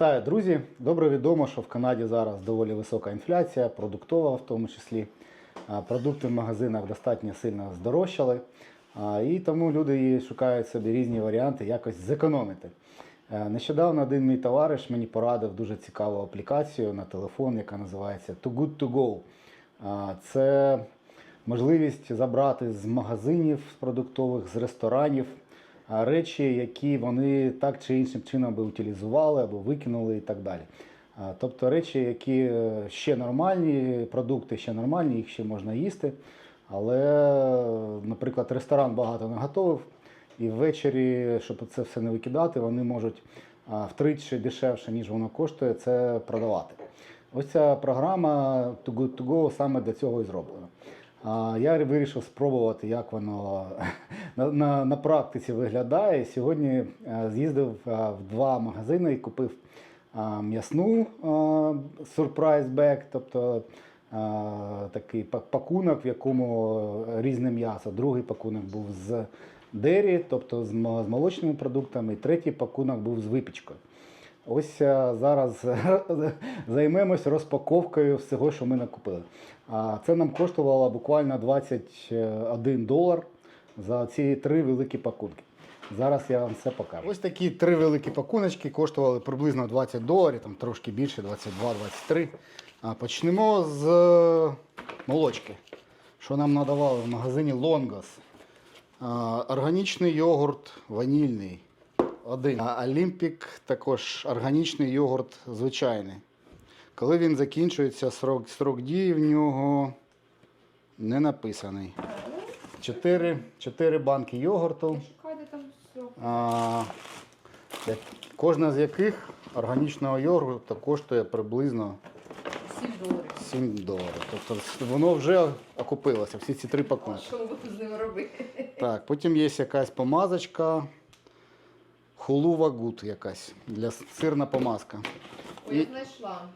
Вітаю, друзі! Добре відомо, що в Канаді зараз доволі висока інфляція, продуктова в тому числі. Продукти в магазинах достатньо сильно здорожчали, і тому люди шукають собі різні варіанти якось зекономити. Е, Нещодавно один мій товариш мені порадив дуже цікаву аплікацію на телефон, яка називається Too Good To Go. Це можливість забрати з магазинів продуктових, з ресторанів речі, які вони так чи іншим чином би утилізували або викинули і так далі. Тобто речі, які е, ще нормальні, продукти ще нормальні, їх ще можна їсти. Але, наприклад, ресторан багато не готовив, і ввечері, щоб це все не викидати, вони можуть втричі дешевше, ніж воно коштує, це продавати. Ось ця програма Too Good To Go саме для цього і зроблена. Я вирішив спробувати, як воно на, на, на практиці виглядає. Сьогодні е, з'їздив е, в два магазини і купив м'ясну сюрприз бек, тобто такий пакунок, в якому різне м'ясо. Другий пакунок був з дері, тобто з молочними продуктами, і третій пакунок був з випічкою. Ось е, зараз займемось розпаковкою всього, що ми накупили. Це нам коштувало буквально 21 долар за ці три великі пакунки. Зараз я вам все покажу. Ось такі три великі пакуночки коштували приблизно 20 доларів, там трошки більше, 22-23. А почнемо з е, молочки. Що нам надавали в магазині Longos. Органічний йогурт ванільний. Один. А Олімпік також органічний йогурт звичайний. Коли він закінчується, срок, срок дії в нього не написаний. Чотири, чотири банки йогурту. А, кожна з яких органічного йогурту коштує приблизно 7 доларів. 7 доларів. Тобто воно вже окупилося, всі ці три пакунки. що ви з ними робити? Так, потім є якась помазочка. Хулува гуд якась для сирна помазка. Ой, я І- знайшла.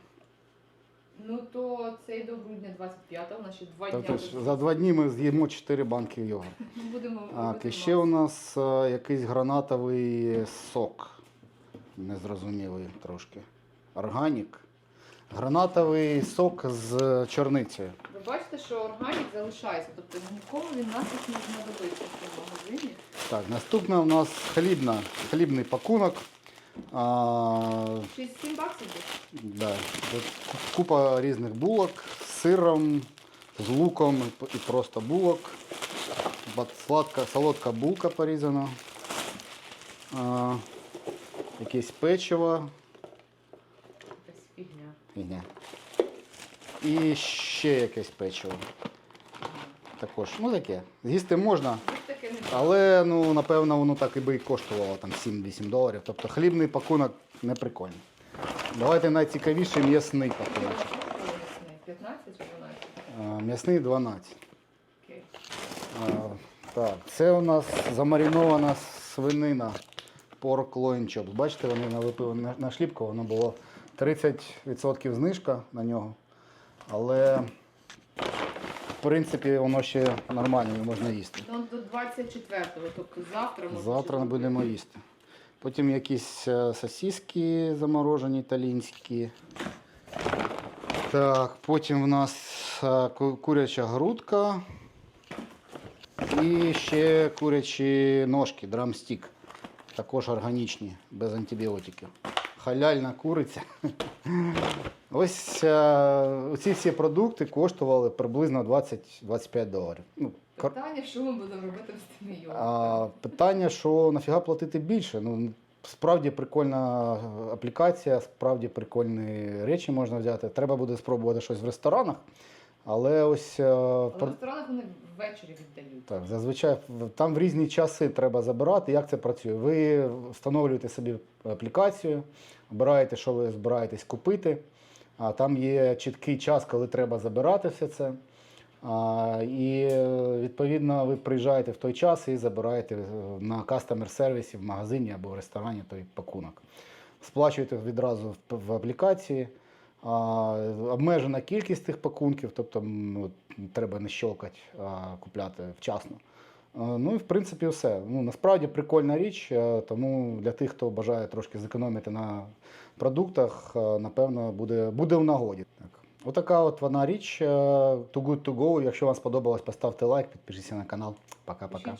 Ну то це і до грудня 25-го, наші два дня. Тобто ж буде. за два дні ми з'їмо 4 банки йогурту. Ми будемо Так, робити і ще у нас е, якийсь гранатовий сок. Незрозумілий трошки. Органік. Гранатовий сок з чорницею. Ви бачите, що органік залишається, тобто нікому він нафіг не знадобиться в цьому магазині. Так, наступна у нас хлібна, хлібний пакунок. А, 6-7 баксів да, купа різних булок з сиром, з луком і просто булок. Сладка, солодка булка порізана. А, якесь печиво. Фігня. Фігня. І ще якесь печиво. Також, ну таке. З'їсти можна, Але ну, напевно воно так і би і коштувало там 7-8 доларів. Тобто хлібний пакунок не прикольний. Давайте найцікавіший м'ясний пакуночок. 15 чи 12? М'ясний 12. Окей. А, Так, це у нас замарінована свинина Pork Loin Chops. Бачите, вони налепили на, на шліпку, воно було 30% знижка на нього. Але принципі воно ще нормально, його можна їсти. До 24-го, тобто завтра можна. Завтра не будемо їсти. Потім якісь е, сосиски заморожені італійські. Так, потім в нас е, ку- куряча грудка. І ще курячі ножки, драмстік. Також органічні, без антибіотиків. Халяльна куриця. Ось е, ці всі продукти коштували приблизно 20-25 доларів. Ну, кор- Питання, що ми будемо робити з тими йогуртами? питання, що нафіга платити більше? Ну, справді прикольна аплікація, справді прикольні речі можна взяти. Треба буде спробувати щось в ресторанах. Але ось е, Але в ресторанах вони ввечері віддають. так, зазвичай в- там в різні часи треба забирати. Як це працює? Ви встановлюєте собі аплікацію, обираєте, що ви збираєтесь купити. А там є чіткий час, коли треба забирати все це. А, і відповідно ви приїжджаєте в той час і забираєте е, на кастомер сервісі в магазині або в ресторані той пакунок. Сплачуєте відразу в, аплікації. А, обмежена кількість тих пакунків, тобто треба не щелкати, а купляти вчасно. Ну і в принципі все. Ну, насправді прикольна річ, е, тому для тих, хто бажає трошки зекономити на продуктах, е, напевно, буде, буде в нагоді. Так. Отака от вона річ. е, Too good to go. Якщо вам сподобалось, поставте лайк, підпишіться на канал. Пока-пока.